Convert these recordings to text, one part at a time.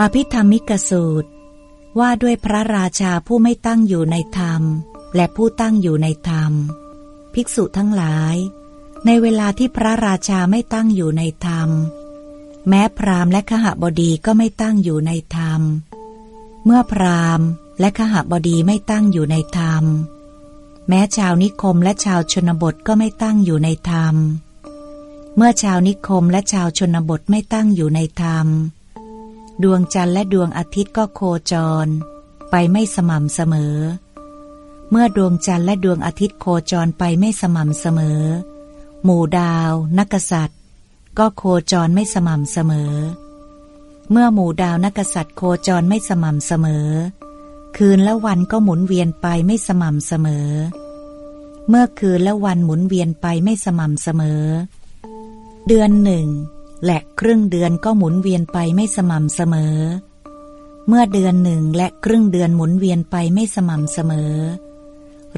อภิธรรมิกสูตร ว่าด้วยพระราชาผู้ไม่ตั้งอยู่ในธรรม และผู้ตั้งอยู่ในธรรม ภิกษุทั้งหลาย ในเวลาที่พระราชาไม่ตั้งอยู่ในธรรม แม้พราหมณ์และขหบดีก็ไม่ตั้งอยู่ในธรรม เมื่อพราหมณ์และขหบดีไม่ตั้งอยู่ในธรรม แม้ชาวนิคมและชาวชนบทก็ไม่ตั้งอยู่ในธรรม เมื่อชาวนิคมและชาวชนบทไม่ตั้งอยู่ในธรรม ดวงจันทร์และดวงอาทิตย์ก็โคจร ไปไม่สม่ำเสมอ เมื่อดวงจันทร์และดวงอาทิตย์โคจรไปไม่สม่ำเสมอ หมู่ดาว นักษัตริย์ ก็โคจรไม่สม่ำเสมอ เมื่อหมู่ดาวนักษัตริย์โคจรไม่สม่ำเสมอ คืนและวันก็หมุนเวียนไปไม่สม่ำเสมอ เมื่อคืนและวันหมุนเวียนไปไม่สม่ำเสมอ เดือนหนึ่ง และครึ่งเดือนก็หมุนเวียนไปไม่สม่ำเสมอ เมื่อเดือนหนึ่งและครึ่งเดือนหมุนเวียนไปไม่สม่ำเสมอ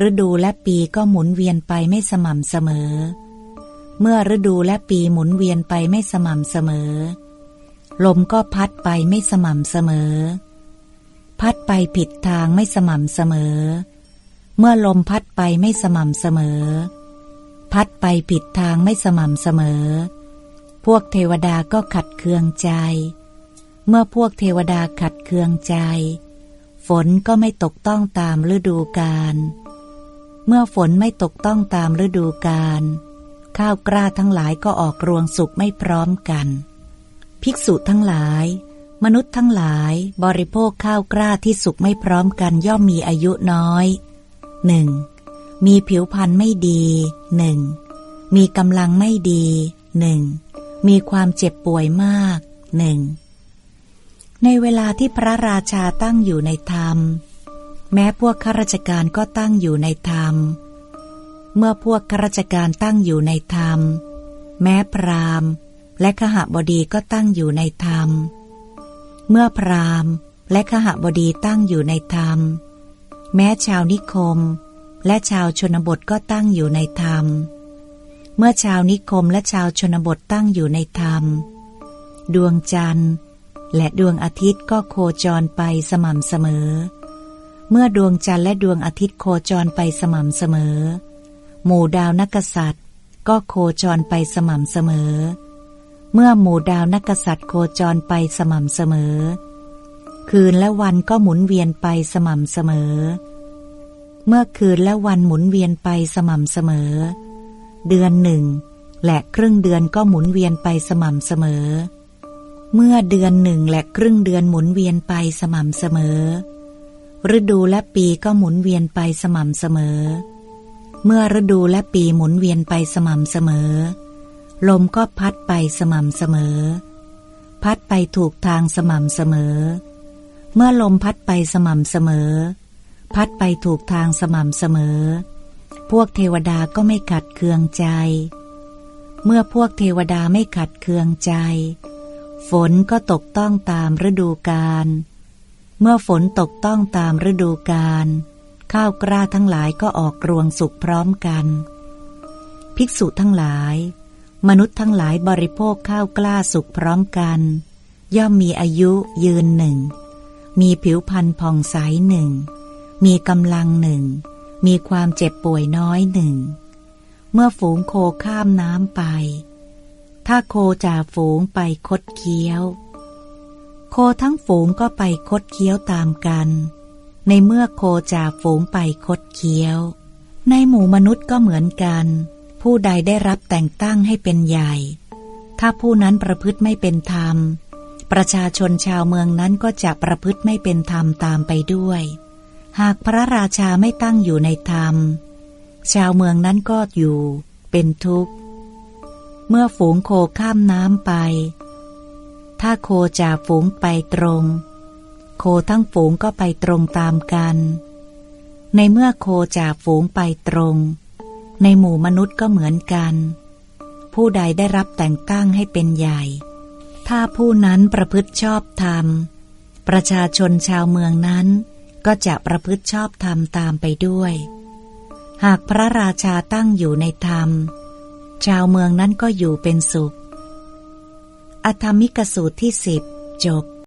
ฤดูและปีก็หมุนเวียนไปไม่สม่ำเสมอ เมื่อฤดูและปีหมุนเวียนไปไม่สม่ำเสมอ ลมก็พัดไปไม่สม่ำเสมอ พัดไปผิดทางไม่สม่ำเสมอ เมื่อลมพัดไปไม่สม่ำเสมอ พัดไปผิดทางไม่สม่ำเสมอพ วกเทวดาก็ขัดเคืองใจ เมื่อพวกเทวดาขัดเคืองใจ ฝนก็ไม่ตกต้องตามฤดูกาล เมื่อฝนไม่ตกต้องตามฤดูกาล ข้าวกล้าทั้งหลายก็ออกรวงสุกไม่พร้อมกัน ภิกษุทั้งหลาย มนุษย์ทั้งหลายบริโภคข้าวกล้าที่สุกไม่พร้อมกันย่อมมีอายุน้อยหนึ่งมีผิวพรรณไม่ดีหนึ่งมีกำลังไม่ดีหนึ่ง มีความเจ็บป่วยมากหนึ่งในเวลาที่พระราชาตั้งอยู่ในธรรม แม้พวกข้าราชการก็ตั้งอยู่ในธรรม เมื่อพวกข้าราชการตั้งอยู่ในธรรม แม้พราหมณ์ และขหบดีก็ตั้งอยู่ในธรรม เมื่อพราหมณ์ และขหบดีตั้งอยู่ในธรรม แม้ชาวนิคม และชาวชนบทก็ตั้งอยู่ในธรรม เมื่อชาวนิคมและชาวชนบทตั้งอยู่ในธรรม ดวงจันทร์ และดวงอาทิตย์ก็โคจรไปสม่ำเสมอ เมื่อดวงจันทร์และดวงอาทิตย์โคจรไปสม่ำเสมอ หมู่ดาวนักษัตริย์ ก็โคจรไปสม่ำเสมอ เมื่อหมู่ดาวนักษัตริย์โคจรไปสม่ำเสมอ คืนและวันก็หมุนเวียนไปสม่ำเสมอ เมื่อคืนและวันหมุนเวียนไปสม่ำเสมอเเดือนหนึ่งและครึ่งเดือนก็หมุนเวียนไปสม่ำเสมอ เมื่อเดือนหนึ่งและครึ่งเดือนหมุนเวียนไปสม่ำเสมอ ฤดูและปีก็หมุนเวียนไปสม่ำเสมอ เมื่อฤดูและปีหมุนเวียนไปสม่ำเสมอ ลมก็พัดไปสม่ำเสมอ พัดไปถูกทางสม่ำเสมอ เมื่อลมพัดไปสม่ำเสมอ พัดไปถูกทางสม่ำเสมอ พวกเทวดาก็ไม่ขัดเคืองใจ เมื่อพวกเทวดาไม่ขัดเคืองใจ ฝนก็ตกต้องตามฤดูกาล เมื่อฝนตกต้องตามฤดูกาล ข้าวกล้าทั้งหลายก็ออกรวงสุกพร้อมกัน ภิกษุทั้งหลาย มนุษย์ทั้งหลายบริโภคข้าวกล้าสุกพร้อมกัน ย่อมมีอายุยืนหนึ่ง มีผิวพรรณผ่องใสหนึ่ง มีกำลังหนึ่ง มีความเจ็บป่วยน้อยหนึ่ง เมื่อฝูงโคข้ามน้ำไป ถ้าโคจ่าฝูงไปคดเคี้ยว โคทั้งฝูงก็ไปคดเคี้ยวตามกัน ในเมื่อโคจ่าฝูงไปคดเคี้ยว ในหมู่มนุษย์ก็เหมือนกัน ผู้ใดได้รับแต่งตั้งให้เป็นใหญ่ ถ้าผู้นั้นประพฤติไม่เป็นธรรม ประชาชนชาวเมืองนั้นก็จะประพฤติไม่เป็นธรรมตามไปด้วย หากพระราชาไม่ตั้งอยู่ในธรรม ชาวเมืองนั้นก็อยู่เป็นทุกข์ เมื่อฝูงโคข้ามน้ำไป ถ้าโคจาฝูงไปตรง โคทั้งฝูงก็ไปตรงตามกัน ในเมื่อโคจาฝูงไปตรง ในหมู่มนุษย์ก็เหมือนกัน ผู้ใดได้รับแต่งตั้งให้เป็นใหญ่ ถ้าผู้นั้นประพฤติชอบธรรม ประชาชนชาวเมืองนั้น ก็จะประพฤติชอบธรรมตามไปด้วย หากพระราชาตั้งอยู่ในธรรม ชาวเมืองนั้นก็อยู่เป็นสุข อธรรมิกสูตรที่สิบจบ